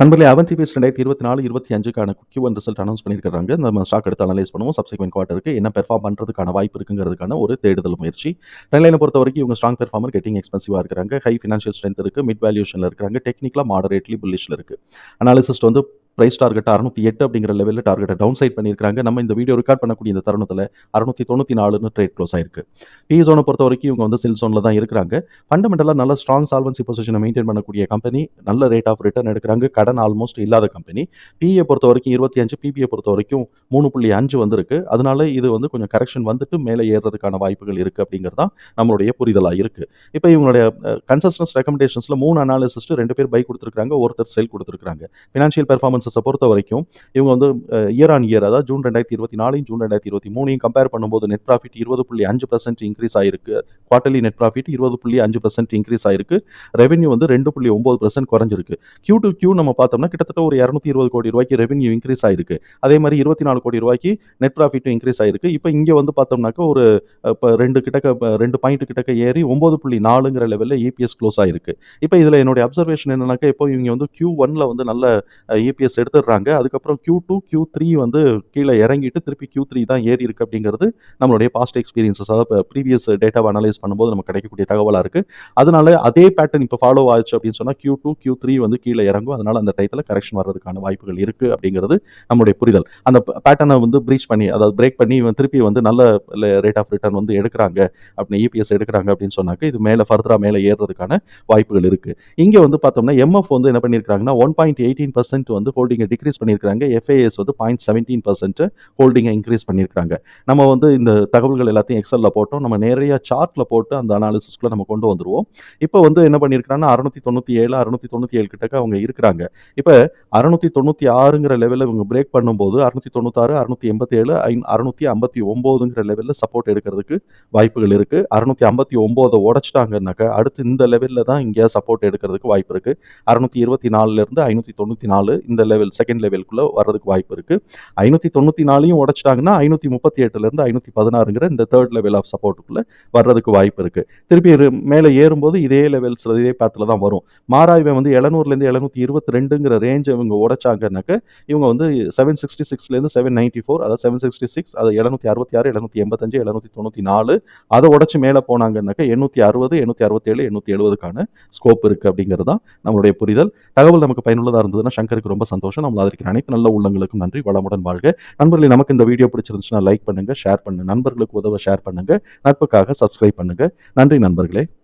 நண்பர்களே அவன்சி பேஸ் ரெண்டாயிரத்தி இருபத்தி நாலு இருபத்தி அஞ்சுக்கான கியூ ஒன் ரிசல்ட் அனௌன்ஸ் பண்ணியிருக்காங்க நம்ம ஸ்டாக் எடுத்து அனலைஸ் பண்ணுவோம். சப்சிக்வெண்ட் குவார்ட்டருக்கு என்ன பெர்ஃபார்ம் பண்ணுறதுக்கான வாய்ப்பு இருக்குங்கிறதுக்கான ஒரு தேடுதல் முயற்சி. ட்ரெயிலைனை பொறுத்த வரைக்கும் இவங்க ஸ்ட்ராங் பெர்ஃபார்மர் கெட்டிங் எக்ஸ்பென்சிவாக இருக்கிறாங்க. ஹை ஃபினான்ஷியல் ஸ்ட்ரென்த் இருக்குது மிட் வேல்யூஷனில் இருக்கிறாங்க. டெக்னிக்கலாக மாடரேட்லி புல்லிஷில் இருக்குது அனாலிசிஸ்ட் வந்து ப்ரைஸ் டார்கெட் அறுநூத்தி எட்டு அப்படிங்கிற லெவலில் டார்கெட்டை டவுன் சைட் பண்ணியிருக்காங்க நம்ம இந்த வீடியோ ரெக்கார்ட் பண்ணக்கூடிய இந்த தருணத்தில் அறுநூத்தி தொண்ணூற்றி நாலுன்னு ட்ரேட் க்ளோஸ் ஆயிருக்கு. பி ஜோனை பொறுத்த வரைக்கும் இவங்க வந்து செல் ஜோனில் தான் இருக்கிறாங்க. ஃபண்டமெண்டலாக நல்ல ஸ்ட்ராங் சால்வன்சி பொசிஷனை மெயின்டைன் பண்ணக்கூடிய கம்பெனி நல்ல ரேட் ஆஃப் ரிட்டர்ன் எடுக்கிறாங்க. கடன் ஆல்மோஸ்ட் இல்லாத கம்பெனி பிஏ பொறுத்த வரைக்கும் இருபத்தி அஞ்சு பிபிஏ பொறுத்த வரைக்கும் மூணு புள்ளி அஞ்சு வந்திருக்கு. அதனால இது வந்து கொஞ்சம் கரெக்ஷன் வந்துட்டு மேலே ஏறுறதுக்கான வாய்ப்புகள் இருக்குது அப்படிங்கிறது தான் நம்மளுடைய புரிதலாக இருக்குது இப்போ இவங்களுடைய கன்சஸ்டன்ஸ் ரெக்கமெண்டேஷன்ஸில் மூணு அனாலிசிஸ்ட்டு ரெண்டு பேர் பை கொடுத்துருக்காங்க ஒருத்தர் செல் கொடுத்துருக்காங்க ஃபினான்ஷியல் பெர்ஃபார்மன்ஸை பொறுத்த வரைக்கும் இவங்க வந்து இயர் ஆன் இயர் அதாவது ஜூன் ரெண்டாயிரத்தி இருபத்தி நாலையும் ஜூன் ரெண்டாயிரத்தி இருபத்தி மூணையும் கம்பேர் பண்ணும்போது நெட் ப்ராஃபிட் இருபது புள்ளி அஞ்சு பர்சன்ட் இன்க்ரீஸ் ஆயிருக்கு. குவார்டர்லி நெட் ப்ராஃபிட் இருபது புள்ளி அஞ்சு பர்சன்ட் இன்க்ரீஸ் ஆயிருக்கு. ரெவன்யூ வந்து ரெண்டு புள்ளி ஒம்பது பர்சன்ட் குறைஞ்சிருக்கு. கியூ டு கியூ நம்ம பார்த்தோம்னா கிட்டத்தட்ட ஒரு இரநூத்தி இருபது கோடி ரூபாய்க்கு ரெவன்யூ இன்க்ரீஸ் ஆயிருக்கு. அதே மாதிரி இருபத்தி நாலு கோடி ரூபாய்க்கு நெட் ப்ராஃபிட்டும் இன்க்ரீஸ் ஆயிருக்கு. இப்போ இங்கே வந்து பார்த்தோம்னாக்க ஒரு இப்போ ரெண்டு கிட்டக்க ரெண்டு பாயிண்ட் கிட்டக்க ஏறி ஒம்பது புள்ளி நாலுங்கிற லெவலில் இபிஎஸ் க்ளோஸ் ஆயிருக்கு. இப்போ இதில் என்னுடைய அப்சர்வேஷன் என்னன்னாக்கா இப்போ இவங்க வந்து கியூ ஒன்ல வந்து நல்ல இபிஎஸ் எடுத்துடுறாங்க. அதுக்கப்புறம் கியூ டூ கியூ த்ரீ வந்து கீழே இறங்கிட்டு திருப்பி கியூ த்ரீ தான் ஏறி இருக்கு அப்படிங்கிறது நம்மளுடைய பாஸ்ட் எக்ஸ்பீரியன்ஸஸ் அதாவது ப்ரீவியஸ் டேட்டாவை அனலைஸ் பண்ணும்போது நமக்கு கிடைக்கக்கூடிய தகவலாக இருக்குது அதனால அதே பேட்டர்ன் இப்போ ஃபாலோ ஆச்சு அப்படின்னு சொன்னால் கியூ டூ கியூ த்ரீ வந்து கீழே இறங்கும். அதனால அந்த டயத்தில் கரெக்ஷன் வர்றதுக்கான வாய்ப்புகள் இருக்குது அப்படிங்கிறது நம்மளுடைய புரிதல். அந்த பேட்டர்னை வந்து ப்ரீச் பண்ணி அதாவது பிரேக் பண்ணி இவன் திருப்பி வந்து நல்ல ரேட் ஆஃப் ரிட்டர்ன் வந்து எடுக்கிறாங்க. அப்படின்னு இபிஎஸ் எடுக்கிறாங்க அப்படின்னு சொன்னாக்க இது மேலே ஃபர்தராக மேலே ஏறுறதுக்கான வாய்ப்புகள் இருக்குது இங்கே வந்து பார்த்தோம்னா எம்எஃப் வந்து என்ன பண்ணியிருக்காங்கன்னா ஒன் பாயிண்ட் எயிட்டீன் பர்சன்ட் வந்து ஹோல்டிங்கை டிக்ரீஸ் பண்ணியிருக்காங்க எஃப்ஏஎஸ் வந்து பாயிண்ட் செவன்டீன் பர்சன்ட் ஹோல்டிங்கை இன்க்ரீஸ் பண்ணியிருக்காங்க நம்ம வந்து இந்த தகவல்கள் எல்லாத்தையும் எக்ஸலில் போட்டோம். நம்ம நிறைய சார்ட்டில் போட்டு அந்த அனாலிசிஸ்க்குள்ளே நம்ம கொண்டு வந்துடுவோம் இப்போ வந்து என்ன பண்ணியிருக்காங்கன்னா அறுநூத்தி தொண்ணூற்றி ஏழு அறுநூத்தி தொண்ணூற்றி ஏழு கிட்டக்க அவங்க இருக்கிறாங்க. இப்போ அறுநூத்தி தொண்ணூற்றி ஆறுங்கிற லெவலில் இவங்க பிரேக் பண்ணும்போது அறுநூத்தி தொண்ணூத்தாறு அறுநூத்தி எண்பத்தி ஏழு அறுநூத்தி ஐம்பத்தி ஒம்போதுங்கிற லெவலில் சப்போர்ட் எடுக்கிறதுக்கு வாய்ப்புகள் இருக்குது அறுநூத்தி ஐம்பத்தி ஒம்போதை உடச்சிட்டாங்கன்னாக்கா அடுத்து இந்த லெவலில் தான் இங்கே சப்போர்ட் எடுக்கிறதுக்கு வாய்ப்பு இருக்குது அறுநூத்தி இருபத்தி நாலுலேருந்து ஐநூற்றி தொண்ணூற்றி நாலு இந்த லெவல் செகண்ட் லெவலுக்குள்ளே வர்றதுக்கு வாய்ப்பு இருக்குது ஐநூற்றி தொண்ணூற்றி நாலையும் உடச்சிட்டாங்கன்னா ஐநூற்றி முப்பத்தி எட்டுலேருந்து ஐநூற்றி பதினாறுங்கிற இந்த தேர்ட் லெவல் ஆஃப் சப்போர்ட் சப்போர்ட்டுக்குள்ளே வர்றதுக்கு வாய்ப்பு இருக்குது திருப்பி மேலே ஏறும்போது இதே லெவல்ஸ் இதே பேத்தில் தான் வரும். மாறாய்வை வந்து எழுநூறுலேருந்து எழுநூற்றி இருபத்தி ரெண்டுங்கிற ரேஞ்ச் இவங்க உடைச்சாங்கனாக்க இவங்க வந்து செவன் சிக்ஸ்டி சிக்ஸ்லேருந்து செவன் நைன்ட்டி ஃபோர் அதாவது செவன் சிக்ஸ்டி சிக்ஸ் அது எழுநூற்றி அறுபத்தி ஆறு எழுநூற்றி எண்பத்தஞ்சு எழுநூற்றி தொண்ணூற்றி நாலு அதை உடச்சி மேலே போனாங்கன்னாக்க எண்ணூற்றி அறுபது எண்ணூற்றி அறுபத்தேழு எண்ணூற்றி எழுபதுக்கான ஸ்கோப் இருக்குது அப்படிங்கிறது தான் நம்மளுடைய புரிதல். தகவல் நமக்கு பயனுள்ளதாக இருந்ததுன்னா சங்கருக்கு ரொம்ப சந்தோஷம். நம்ம அதற்கு அனைத்து நல்ல உள்ளங்களுக்கும் நன்றி வளமுடன் வாழ்க. நண்பர்களே நமக்கு இந்த வீடியோ பிடிச்சிருந்துச்சுன்னா லைக் பண்ணுங்க ஷேர் பண்ணுங்க. நண்பர்களுக்கு உதவ ஷேர் பண்ணுங்க. நட்புக்காக சப்ஸ்கிரைப் பண்ணுங்க. நன்றி நண்பர்களே.